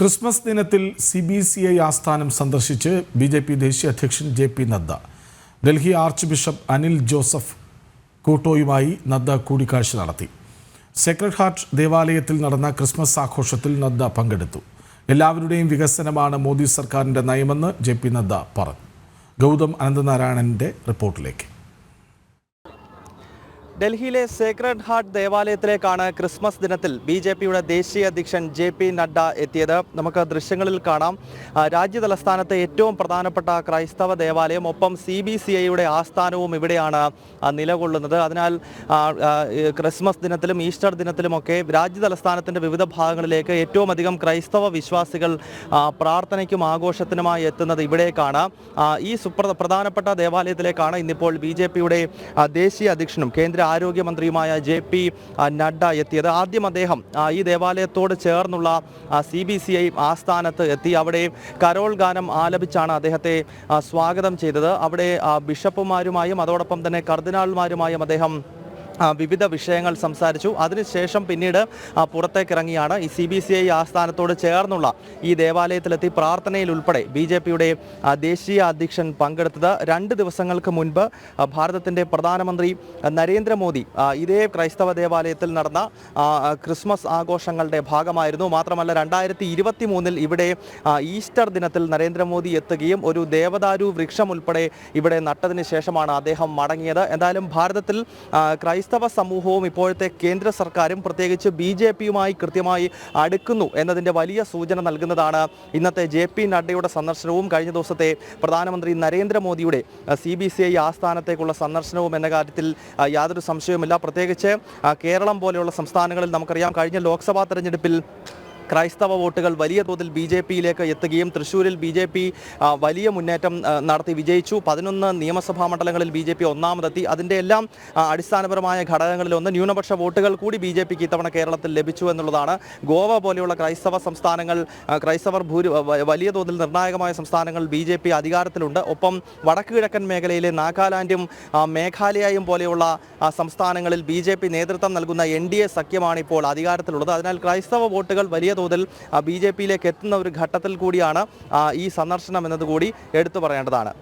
Christmas ദിനത്തിൽ C B C I ആസ്ഥാനം സന്ദർശിച്ച് ബി ജെ പി ദേശീയ അധ്യക്ഷൻ J P Nadda. Delhi archbishop Anil Joseph കൂട്ടോയുമായി Nadda കൂടിക്കാഴ്ച നടത്തി. സെക്രട്ട് ഹാർട്ട് ദേവാലയത്തിൽ നടന്ന ക്രിസ്മസ് ആഘോഷത്തിൽ നദ്ദ പങ്കെടുത്തു. എല്ലാവരുടെയും വികസനമാണ് മോദി സർക്കാരിന്റെ നയമെന്ന് ജെ പി നദ്ദ പറഞ്ഞു. ഗൗതം അനന്തനാരായണന്റെ റിപ്പോർട്ടിലേക്ക്. ഡൽഹിയിലെ സേക്രഡ് ഹാർട്ട് ദേവാലയത്തിലേക്കാണ് ക്രിസ്മസ് ദിനത്തിൽ ബി ജെ പിയുടെ ദേശീയ അധ്യക്ഷൻ ജെ പി നഡ്ഡ എത്തിയത്. നമുക്ക് ദൃശ്യങ്ങളിൽ കാണാം. രാജ്യ രാജ്യതലസ്ഥാനത്തെ ഏറ്റവും പ്രധാനപ്പെട്ട ക്രൈസ്തവ ദേവാലയം ഒപ്പം സി ബി സി ഐയുടെ ആസ്ഥാനവും ഇവിടെയാണ് നിലകൊള്ളുന്നത്. അതിനാൽ ക്രിസ്മസ് ദിനത്തിലും ഈസ്റ്റർ ദിനത്തിലുമൊക്കെ രാജ്യതലസ്ഥാനത്തിന്റെ വിവിധ ഭാഗങ്ങളിലേക്ക് ഏറ്റവും അധികം ക്രൈസ്തവ വിശ്വാസികൾ പ്രാർത്ഥനയ്ക്കും ആഘോഷത്തിനുമായി എത്തുന്നത് ഇവിടേക്കാണ്. ഈ സുപ്ര പ്രധാനപ്പെട്ട ദേവാലയത്തിലേക്കാണ് ഇന്നിപ്പോൾ ബി ജെ പിയുടെ ദേശീയ അധ്യക്ഷനും കേന്ദ്ര ആരോഗ്യമന്ത്രിയുമായ ജെ പി നഡ്ഡ എത്തിയത്. ആദ്യം അദ്ദേഹം ഈ ദേവാലയത്തോട് ചേർന്നുള്ള സി ബി സി ഐ ആസ്ഥാനത്ത് എത്തി. അവിടെ കരോൾ ഗാനം ആലപിച്ചാണ് അദ്ദേഹത്തെ സ്വാഗതം ചെയ്തത്. അവിടെ ബിഷപ്പുമാരുമായും അതോടൊപ്പം തന്നെ കർദിനാൾമാരുമായും അദ്ദേഹം വിവിധ വിഷയങ്ങൾ സംസാരിച്ചു. അതിനുശേഷം പിന്നീട് പുറത്തേക്ക് ഇറങ്ങിയാണ് ഈ സി ബി സി ഐ ആസ്ഥാനത്തോട് ചേർന്നുള്ള ഈ ദേവാലയത്തിലെത്തി പ്രാർത്ഥനയിൽ ഉൾപ്പെടെ ബി ജെ പിയുടെ ദേശീയ അധ്യക്ഷൻ പങ്കെടുത്തത്. രണ്ട് ദിവസങ്ങൾക്ക് മുൻപ് ഭാരതത്തിന്റെ പ്രധാനമന്ത്രി നരേന്ദ്രമോദി ഇതേ ക്രൈസ്തവ ദേവാലയത്തിൽ നടന്ന ക്രിസ്മസ് ആഘോഷങ്ങളുടെ ഭാഗമായിരുന്നു. മാത്രമല്ല രണ്ടായിരത്തി ഇരുപത്തി മൂന്നിൽ ഇവിടെ ഈസ്റ്റർ ദിനത്തിൽ നരേന്ദ്രമോദി എത്തുകയും ഒരു ദേവദാരു വൃക്ഷം ഉൾപ്പെടെ ഇവിടെ നട്ടതിന് ശേഷമാണ് അദ്ദേഹം മടങ്ങിയത്. എന്തായാലും ഭാരതത്തിൽ ആ, ക്രൈസ്തവ സമൂഹവും ഇപ്പോഴത്തെ കേന്ദ്ര സർക്കാരും പ്രത്യേകിച്ച് ബി ജെ പിയുമായി കൃത്യമായി അടുക്കുന്നു എന്നതിന്റെ വലിയ സൂചന നൽകുന്നതാണ്. ഇന്നത്തെ ജെ പി നഡ്ഡയുടെ സന്ദർശനവും കഴിഞ്ഞ ദിവസത്തെ പ്രധാനമന്ത്രി നരേന്ദ്രമോദിയുടെ സി ബി സി ഐ ആസ്ഥാനത്തേക്കുള്ള സന്ദർശനവും എന്ന കാര്യത്തിൽ യാതൊരു സംശയവുമില്ല. പ്രത്യേകിച്ച് കേരളം പോലെയുള്ള സംസ്ഥാനങ്ങളിൽ നമുക്കറിയാം കഴിഞ്ഞ ലോക്സഭാ തെരഞ്ഞെടുപ്പിൽ ക്രൈസ്തവ വോട്ടുകൾ വലിയ തോതിൽ ബി ജെ പിയിലേക്ക് എത്തുകയും തൃശ്ശൂരിൽ ബി ജെ പി വലിയ മുന്നേറ്റം നടത്തി വിജയിച്ചു. പതിനൊന്ന് നിയമസഭാ മണ്ഡലങ്ങളിൽ ബി ജെ പി ഒന്നാമതെത്തി. അതിന്റെ എല്ലാം അടിസ്ഥാനപരമായ ഘടകങ്ങളിലൊന്ന് ന്യൂനപക്ഷ വോട്ടുകൾ കൂടി ബി ജെ പിക്ക് ഇത്തവണ കേരളത്തിൽ ലഭിച്ചു എന്നുള്ളതാണ്. ഗോവ പോലെയുള്ള ക്രൈസ്തവ സംസ്ഥാനങ്ങൾ ക്രൈസ്തവർ ഭൂരി വലിയ തോതിൽ നിർണായകമായ സംസ്ഥാനങ്ങൾ ബി ജെ പി അധികാരത്തിലുണ്ട്. ഒപ്പം വടക്ക് കിഴക്കൻ മേഖലയിലെ നാഗാലാൻഡും മേഘാലയയും പോലെയുള്ള സംസ്ഥാനങ്ങളിൽ ബി ജെ പി നേതൃത്വം നൽകുന്ന എൻ ഡി എ സഖ്യമാണ് ഇപ്പോൾ അധികാരത്തിലുള്ളത്. അതിനാൽ ക്രൈസ്തവ വോട്ടുകൾ വലിയ തോതിൽ ബി ജെ പിയിലേക്ക് എത്തുന്ന ഒരു ഘട്ടത്തിൽ കൂടിയാണ് ഈ സന്ദർശനം എന്നതുകൂടി എടുത്തു പറയേണ്ടതാണ്.